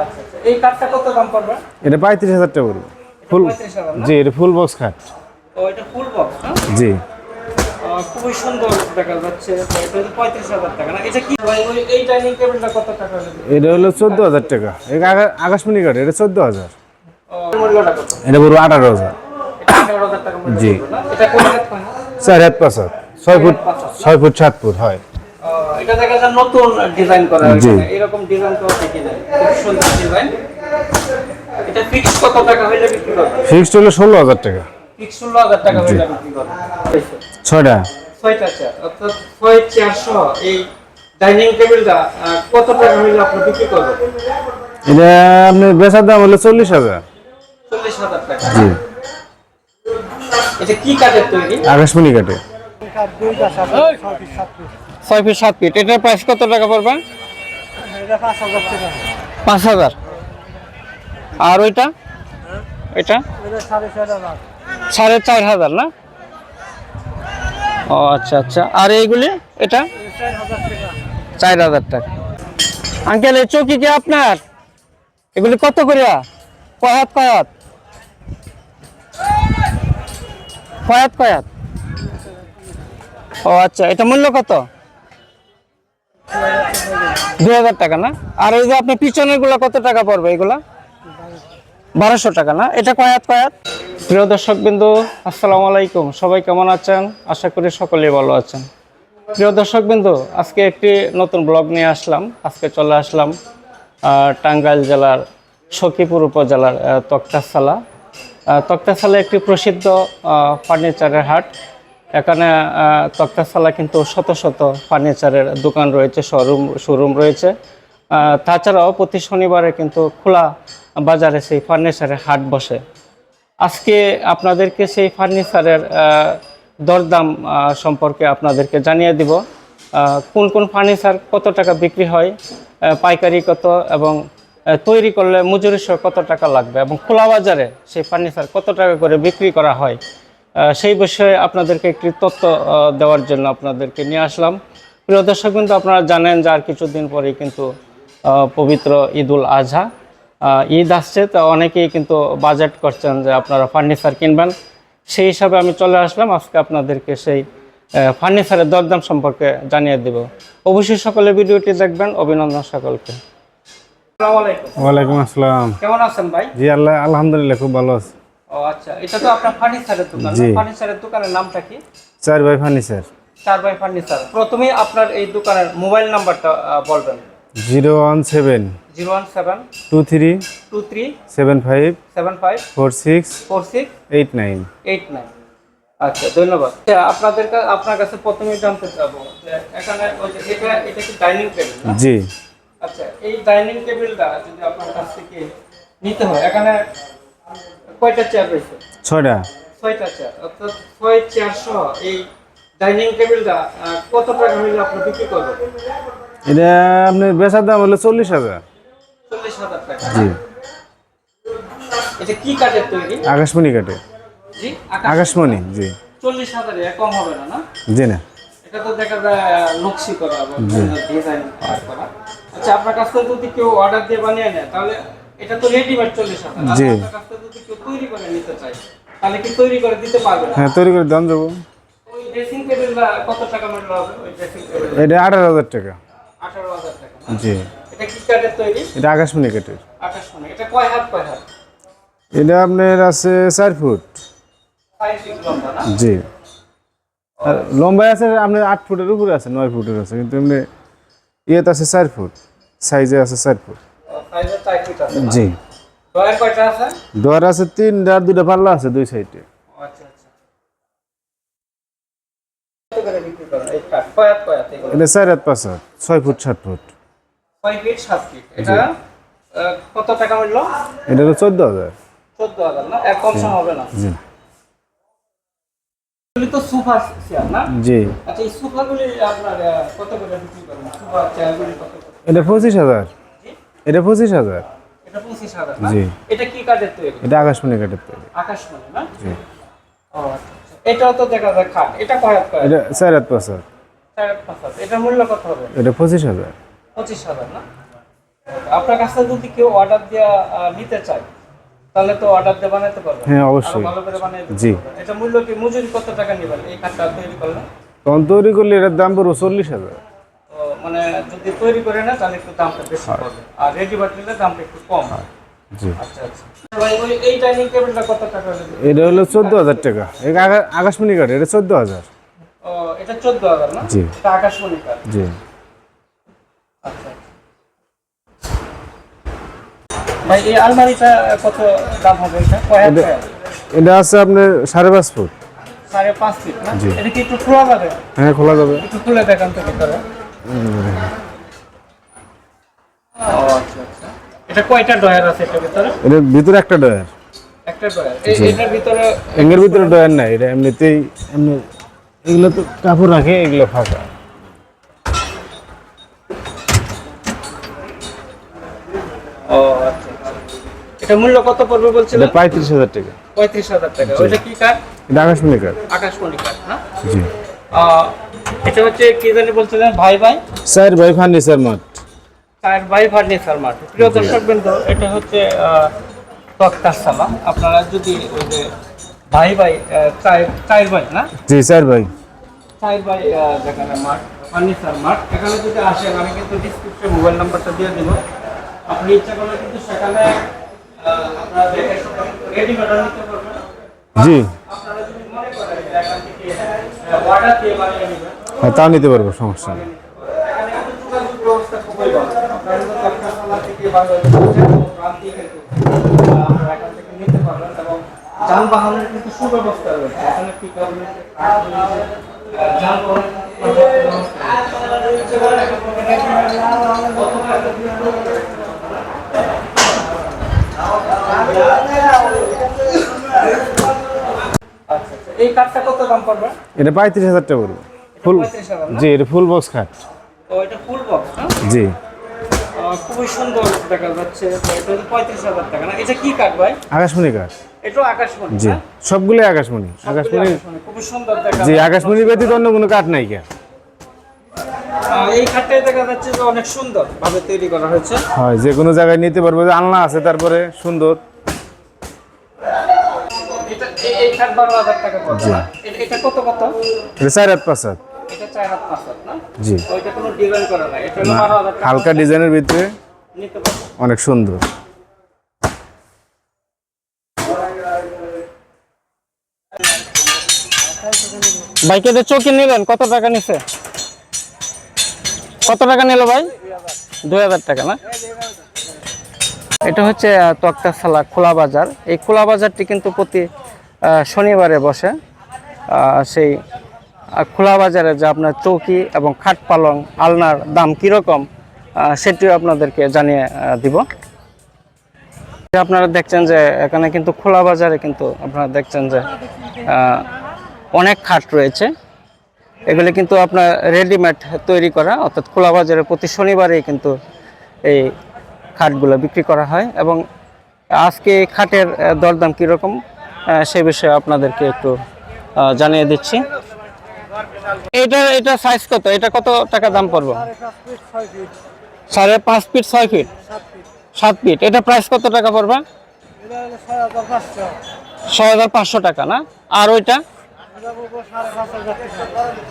আচ্ছা আচ্ছা। এই কাঠটা কত দাম পড়বে? এটা পঁয়ত্রিশ হাজার টাকা পড়বে। ফুল জি এটা ফুল বক্স খাট। তো এটা ফুল বক্স জি। খুবই সুন্দর দেখা যাচ্ছে। এটা পঁয়ত্রিশ হাজার টাকা না? এটা কি? ওই এই ডাইনিং টেবিলটা কত টাকা এটা হলো চোদ্দ হাজার টাকা। এই আকাশমণি কাঠ এটা চোদ্দ হাজার। ও, এটা আঠারো হাজার। জি। চার হাত পাঁচ হাত। ছয় ফুট ছয় ফুট সাত ফুট হয়। ও, এটা দেখা যায় নতুন ডিজাইন করা হয়েছে এরকম ডিজাইন তো দেখি নাই। খুব সুন্দর ডিজাইন এটা ফিক্স কত টাকা হইলে বিক্রি করবে ফিক্সড হলো ষোলো হাজার টাকা। ফিক্স ষোলো হাজার টাকা হইলে বিক্রি করবে ছয়টা? ছয়টা অর্থাৎ ছয় সহ এই ডাইনিং টেবিলটা কত টাকা হইলে আপনি বিক্রি করবেন? এটা আপনার বেচার দাম হলো চল্লিশ হাজার চল্লিশ হাজার টাকা। জি। এটা কি কাঠের তৈরি? আকাশমণি কাঠে ছয় ফিট সাত ফিট এটার প্রাইস কত টাকা পড়বে পাঁচ হাজার আর ওইটা? এটা? সাড়ে চার হাজার। না? ও আচ্ছা আচ্ছা। আর এইগুলি? এটা? চার হাজার টাকা। আঙ্কেল এই চৌকি কি আপনার? এগুলি কত করিয়া? কয়াত কয়াত? কয়াত কয়াত? ও আচ্ছা। এটা মূল্য কত? দুই হাজার টাকা না? আর এই যে আপনার পিছনেরগুলো কত টাকা পড়বে এগুলা? বারোশো টাকা না? এটা কয়াত কয়াত প্রিয় দর্শক আসসালামু আলাইকুম। সবাই কেমন আছেন? আশা করি সকলেই ভালো আছেন। প্রিয় দর্শক বিন্দু আজকে একটি নতুন ব্লগ নিয়ে আসলাম। আজকে চলে আসলাম টাঙ্গাইল জেলার সখীপুর উপজেলার আহ, তক্তাসালা একটি প্রসিদ্ধ ফার্নিচারের হাট। এখানে আহ, তক্তাসালা কিন্তু শত শত ফার্নিচারের দোকান রয়েছে শোরুম শোরুম রয়েছে। তাছাড়াও প্রতি শনিবারে কিন্তু খোলা বাজারে সেই ফার্নিচারের হাট বসে। আজকে আপনাদেরকে সেই ফার্নিচারের দরদাম সম্পর্কে আপনাদেরকে জানিয়ে দিব। কোন কোন ফার্নিচার কত টাকা বিক্রি হয় পাইকারি কত এবং তৈরি করলে মজুরি সহ কত টাকা লাগবে এবং খোলা বাজারে সেই ফার্নিচার কত টাকা করে বিক্রি করা হয় সেই বিষয়ে আপনাদেরকে একটি তথ্য দেওয়ার জন্য আপনাদেরকে নিয়ে আসলাম। প্রিয় দর্শক কিন্তু আপনারা জানেন যে আর কিছুদিন পরেই কিন্তু পবিত্র ঈদুল আজহা। ঈদ আসছে তো অনেকেই কিন্তু বাজেট করছেন যে আপনারা ফার্নিচার কিনবেন। সেই হিসাবে আমি চলে আসলাম। আজকে আপনাদেরকে সেই ফার্নিচারের দরদাম সম্পর্কে জানিয়ে দেব। অবশ্যই সকলে ভিডিওটি দেখবেন। অভিনন্দন সকলকে। ওয়ালাইকুম আসসালাম। কেমন আছেন ভাই? জি আল্লাহ আলহামদুলিল্লাহ খুব ভালো আছে। ও আচ্ছা এটা তো আপনার ফার্নিচারের দোকান। ফার্নিচারের দোকানের নামটা কি? চার বাই ফার্নিচার। চার বাই ফার্নিচার। প্রথমেই আপনার এই দোকানের মোবাইল নাম্বারটা বলবেন। Zero one seven zero one seven two three two three seven five seven five four six four six eight nine. Eight nine. আচ্ছা ধন্যবাদ। আচ্ছা, আপনাদের আপনার কাছে প্রথমেই জানতে চাবো এখানে এটা এটা কি ডাইনিং টেবিল জি। আচ্ছা এই ডাইনিং টেবিলটা যদি আপনার কাছ থেকে নিতে হয় এখানে কয়টা চেয়ার রয়েছে? ছয়টা। ছয়টা চেয়ার অর্থাৎ ছয় চেয়ার সহ এই ডাইনিং টেবিলটা কত টাকা হলে আপনি বিক্রি করবেন? এটা আপনার বেচার দাম হলো চল্লিশ হাজার। চল্লিশ হাজার টাকা। জি। এটা কি কাঠের তৈরি? আকাশমণি কাঠে জি আকাশ আকাশমণি জি। চল্লিশ হাজার কম হবে না না? জি না। এটা তো দেখা যায় নকশি করা ডিজাইন করা। আচ্ছা আপনার কাছ থেকে যদি কেউ অর্ডার দিয়ে বানিয়ে নেয় তাহলে এটা তো রেডিমেড জি। আপনার কাছ থেকে যদি কেউ তৈরি করে নিতে চায় তাহলে কি তৈরি করে দিতে পারবে হ্যাঁ তৈরি করে দাম দেবো ওই ড্রেসিং টেবিলটা কত টাকা মূল্য হবে? ওই ড্রেসিং টেবিল এটা আঠারো হাজার টাকা। আঠারো হাজার টাকা জি। এটা কি কাঠের তৈরি? এটা আকাশমণি কাঠের। এটা কয় হাত কয় হাত? এটা আপনার আছে চার ফুট। ফাইভ ফিট লম্বা না? জি। আর লম্বায় আছে আপনার আট ফুটের উপরে আছে নয় ফুটের আছে কিন্তু এমনি ইয়েতে আছে চার ফুট সাইজে আছে চার ফুট। জি। ডয়ার আছে? দোয়ার আছে তিন আর দুটা পাল্লা আছে দুই সাইডে। আচ্ছা আচ্ছা। এটা চার হাত পাঁচ হাত ছয় ফুট সাত ফুট। এটা কত টাকা মূল্য? এটা তো চোদ্দ হাজার। চোদ্দ হাজার না? এক কম সম হবে না। জি। তো সোফা চেয়ার না? জি। আচ্ছা এই সোফাগুলি আপনার কত করে বিক্রি করেন? সোফা চেয়ারগুলি কত এটা পঁচিশ হাজার। এটা পঁচিশ হাজার। এটা না। এটা কি কাঠের তৈরি? এটা আকাশমণি কাঠের তৈরি। আকাশমণি না? জি। ও। এটাও তো দেখা যায় খাট। এটা কয় হাত এটা চার হাত পাঁচ হাত। চার হাত পাঁচ হাত। এটার মূল্য কত হবে? এটা পঁচিশ হাজার। পঁচিশ হাজার না? আপনার কাছ যদি কেউ অর্ডার দেওয়া নিতে চায় তাহলে তো অর্ডার দিয়ে বানাতে পারবেন হ্যাঁ অবশ্যই। ভালো করে বানিয়ে জি। এটা মূল্য কি? মজুরি কত টাকা নেবেন? এই কাঠটা তৈরি করলে? তখন তৈরি করলে এটার দাম পড়ব চল্লিশ হাজার। মানে যদি তৈরি করে না তাহলে একটু দামটা বেশি পড়বে। আর নিলে দামটা একটু কম। জি। আচ্ছা আচ্ছা। ভাই ওই এই ডাইনিং টেবিলটা কত টাকা এটা হলো চোদ্দ হাজার টাকা। এই আকাশমণি কাঠ এটা চোদ্দ হাজার ও এটা চোদ্দ হাজার না? জি। এটা আকাশমণি কাঠ। জি। আচ্ছা ভাই এই আলমারিটা কত দাম হবে এটা? কয় এটা- এটা আছে আপনার সাড়ে পাঁচ ফুট। সাড়ে পাঁচ ফিট না? এটা কি একটু খোলা যাবে? হ্যাঁ খোলা যাবে। একটু খুলে দেখান তো ভিতরে। ও আচ্ছা আচ্ছা এটা কয়টা ডয়ার আছে এটার ভিতরে? এটার ভিতরে একটা ডয়ার একটা ডয়ার এটার ভিতরে এঙ্গের ভিতরে ডয়ার নাই এটা এমনিতেই এমনি এগুলো তো কাপড় রাখে এগুলো ফাঁকা। ও আচ্ছা। এটা মূল্য কত পড়বে বলছিলেন? টাকা। টাকা। কি এটা আকাশমণি কাঠ আকাশমণি কাঠ না? জি। আহ, এটা হচ্ছে কি জানি বলছিলেন ভাই ভাই? স্যার ভাই ফার্নিচার মাঠ। চায়ের ভাই ফার্নিচার মার্ট প্রিয় দর্শক বিন্দু এটা হচ্ছে আহ, তক্তাশালা আপনারা যদি ওই যে ভাই ভাই চায়ের ভাই না? জি স্যার ভাই। চায়ের ভাই যেখানে মাঠ ফার্নিচার মাঠ এখানে যদি আসেন আমি কিন্তু ডিসক্রিপশনে মোবাইল নাম্বারটা দিয়ে দিব। আপনি ইচ্ছা করলে কিন্তু সেখানে আপনারা রেডিমেড নিতে পারবেন। জি। আপনারা যদি মনে করেন অর্ডার দিয়ে বানিয়ে নেবেন হ্যাঁ তাও নিতে পারব সমস্যা নেই। যানবাহনের কিন্তু সুব্যবস্থা রয়েছে। এখানে আচ্ছা আচ্ছা এই কাঠটা কত দাম পড়বে? এটা পঁয়ত্রিশ হাজার টাকা পড়বে। ফুল? জি এটা ফুল বক্স খাট। তো এটা ফুল বক্স না? জি। খুবই সুন্দর দেখা যাচ্ছে। এটা পঁয়ত্রিশ হাজার টাকা না? এটা কি কাঠ ভাই? আকাশমণি কাঠ। এটাও আকাশমণি জি সবগুলো আকাশমণি। আকাশমণি, খুবই সুন্দর দেখা জি আকাশমণি ব্যতীত অন্য কোনো কাঠ নাই কে? এই খাটটাই দেখা যাচ্ছে যে অনেক সুন্দর ভাবে তৈরি করা হয়েছে। হয় যে কোনো জায়গায় নিতে পারবে। যে আলনা আছে তারপরে সুন্দর। এটা এই- এই খাট বারো হাজার টাকা জি। এটা- এটা কত কত? এটা চার হাত পাঁচ হাত। এটা চার হাত পাঁচ হাত না? জি। ওইটা কোনো ডিজাইন করা নাই। এটা বারো হাজার হালকা ডিজাইনের ভিতরে অনেক সুন্দর। বাইকে যে চৌকি নিলেন কত টাকা নিছে? কত টাকা নিল ভাই? দুই হাজার টাকা না? এটা হচ্ছে তক্তাশালা খোলা বাজার। এই খোলা বাজারটি কিন্তু প্রতি শনিবারে বসে সেই খোলা বাজারে যে আপনার চৌকি এবং খাট পালং, আলনার দাম কীরকম সেটিও আপনাদেরকে জানিয়ে দিব। আপনারা দেখছেন যে এখানে কিন্তু খোলা বাজারে কিন্তু আপনারা দেখছেন যে অনেক খাট রয়েছে। এগুলি কিন্তু আপনার রেডিমেড তৈরি করা, অর্থাৎ খোলা বাজারে প্রতি শনিবারেই কিন্তু এই খাটগুলো বিক্রি করা হয় এবং আজকে খাটের দরদাম কীরকম সে বিষয়ে আপনাদেরকে একটু জানিয়ে দিচ্ছি। এটা এটা সাইজ কত? এটা কত টাকা দাম পড়বে? সাড়ে পাঁচ ফিট ছয় ফিট সাত ফিট এটা প্রাইস কত টাকা পড়বে? ছয় হাজার পাঁচশো টাকা, না? আর ওইটা?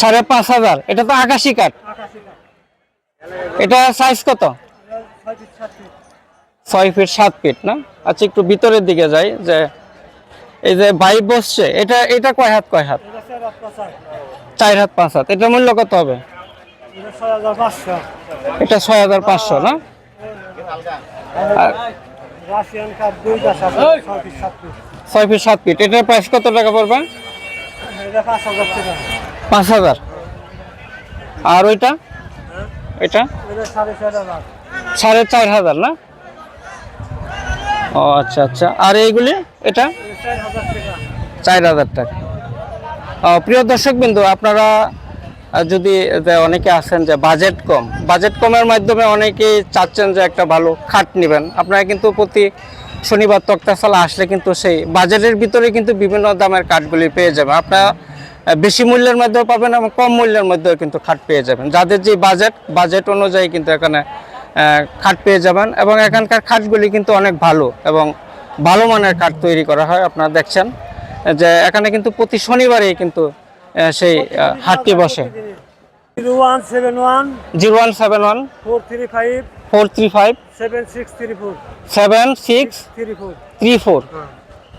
সাড়ে পাঁচ হাজার। এটা তো আকাশি কাঠ। এটা সাইজ কত? ছয় ফিট সাত ফিট না? আচ্ছা একটু ভিতরের দিকে যাই, যে এই যে ভাই বসছে এটা এটা কয় হাত কয় হাত? চার হাত পাঁচ হাত। এটা মূল্য কত হবে? এটা ছয় হাজার পাঁচশো। না? ছয় ফিট সাত ফিট। এটার প্রাইস কত টাকা পড়বে? পাঁচ হাজার আর ওইটা? এটা? এটা সাড়ে চার হাজার না? ও আচ্ছা আচ্ছা। আর এইগুলি? এটা? চার হাজার টাকা। প্রিয় দর্শক বিন্দু আপনারা যদি অনেকে আছেন যে বাজেট কম, বাজেট কমের মাধ্যমে অনেকেই চাচ্ছেন যে একটা ভালো খাট নেবেন। আপনারা কিন্তু প্রতি শনিবার তক্তাশালা আসলে কিন্তু সেই বাজেটের ভিতরে কিন্তু বিভিন্ন দামের কাঠগুলি পেয়ে যাবেন। আপনারা বেশি মূল্যের মধ্যেও পাবেন এবং কম মূল্যের মধ্যেও কিন্তু খাট পেয়ে যাবেন। যাদের যে বাজেট বাজেট অনুযায়ী কিন্তু এখানে খাট পেয়ে যাবেন এবং এখানকার খাটগুলি কিন্তু অনেক ভালো এবং ভালো মানের খাট তৈরি করা হয় আপনারা দেখছেন। যে এখানে কিন্তু প্রতি শনিবারেই কিন্তু সেই হাটটি বসে। Zero one seven one zero one seven one four three five four three five seven six three four seven six three four three four.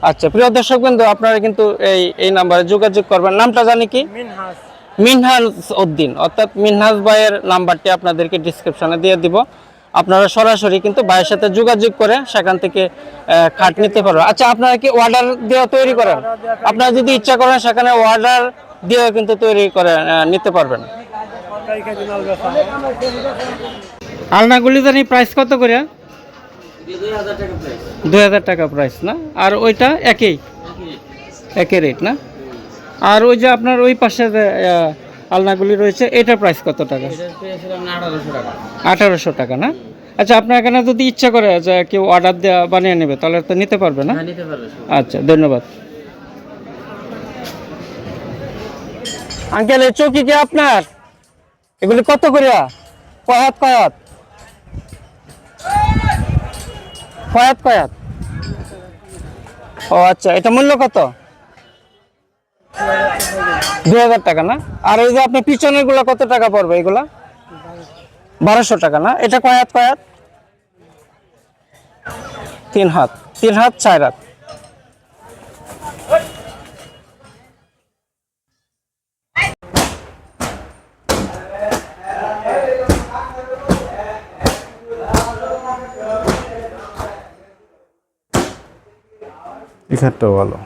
আচ্ছা প্রিয় দর্শক বিন্দু আপনারা কিন্তু এই এই নাম্বারে যোগাযোগ করবেন। নামটা জানি কি? মিনহাস। মিনহাজ উদ্দিন। অর্থাৎ মিনহাজ ভাইয়ের নাম্বারটি আপনাদেরকে ডিসক্রিপশনে দিয়ে দিব। আপনারা সরাসরি কিন্তু ভাইয়ের সাথে যোগাযোগ করে সেখান থেকে খাট নিতে পারবেন। আচ্ছা আপনারা কি অর্ডার দেওয়া তৈরি করেন? আপনারা যদি ইচ্ছা করেন সেখানে অর্ডার দিয়েও কিন্তু তৈরি করে নিতে পারবেন। আলনাগুলি জানি প্রাইস কত করে? দুই হাজার টাকা প্রাইস না? আর ওইটা একই? একই রেট না? আর ওই যে আপনার ওই পাশে আলনাগুলি রয়েছে এটার প্রাইস কত টাকা? আঠারোশো টাকা। না? আচ্ছা আপনার এখানে যদি ইচ্ছা করে যে কেউ অর্ডার দেওয়া বানিয়ে নেবে তাহলে তো নিতে পারবে না? আচ্ছা ধন্যবাদ। আঙ্কেল এই চৌকি কি আপনার? এগুলি কত করে কয়াত কয়াত? কয়াত কয়াত? ও আচ্ছা এটা মূল্য কত? দুই হাজার টাকা না? আর ওই যে আপনি পিছনেরগুলা কত টাকা পড়বে এগুলা? বারোশো টাকা না? এটা কয় হাত কয় হাত? তিন হাত। তিন হাত, চার হাত। এই খাটটাও ভালো।